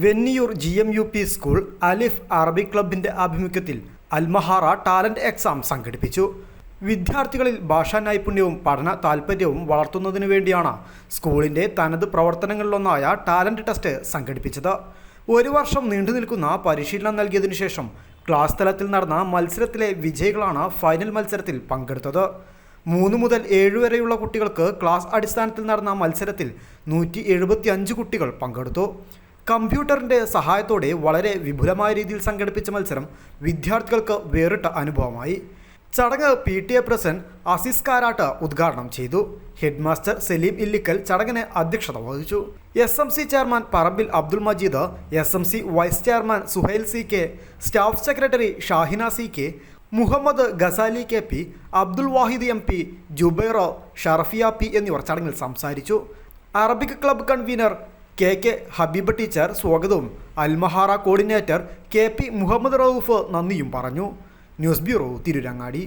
Venniyur G M U P school Alif അറബി ക്ലബിന്റെ ആഭിമുഖ്യത്തിൽ അൽമഹാറ ടാലന്റ് എക്സാം സംഘടിപ്പിച്ചു. വിദ്യാർത്ഥികളിൽ ഭാഷാ നൈപുണ്യവും പഠന താൽപ്പര്യവും വളർത്തുന്നതിനു വേണ്ടിയാണ് സ്കൂളിന്റെ തനത് പ്രവർത്തനങ്ങളിലൊന്നായ ടാലന്റ് ടെസ്റ്റ് സംഘടിപ്പിച്ചത്. ഒരു വർഷം നീണ്ടു നിൽക്കുന്ന പരിശീലനം നൽകിയതിനു ശേഷം ക്ലാസ് തലത്തിൽ നടന്ന മത്സരത്തിലെ വിജയികളാണ് ഫൈനൽ മത്സരത്തിൽ പങ്കെടുത്തത്. മൂന്ന് മുതൽ ഏഴ് വരെയുള്ള കുട്ടികൾക്ക് ക്ലാസ് അടിസ്ഥാനത്തിൽ നടന്ന മത്സരത്തിൽ നൂറ്റി എഴുപത്തി അഞ്ച് കുട്ടികൾ പങ്കെടുത്തു. കമ്പ്യൂട്ടറിന്റെ സഹായത്തോടെ വളരെ വിപുലമായ രീതിയിൽ സംഘടിപ്പിച്ച മത്സരം വിദ്യാർത്ഥികൾക്ക് വേറിട്ട അനുഭവമായി. ചടങ്ങ് P T A president Azeez Karat ഉദ്ഘാടനം ചെയ്തു. ഹെഡ് മാസ്റ്റർ സലീം ഇല്ലിക്കൽ ചടങ്ങിന് അധ്യക്ഷത വഹിച്ചു. S M C chairman Parambil Abdul Majeed S M C vice chairman Suhail C K staff secretary Shahina C K Muhammad Ghazali K P Abdul Wahid M P ജുബൈറോ Sharafiya P എന്നിവർ ചടങ്ങിൽ സംസാരിച്ചു. Arabic club convener K K Habeeb teacher സ്വാഗതവും. Almahara coordinator K P Muhammad Rauf നന്ദിയും പറഞ്ഞു. News bureau Tirurangadi.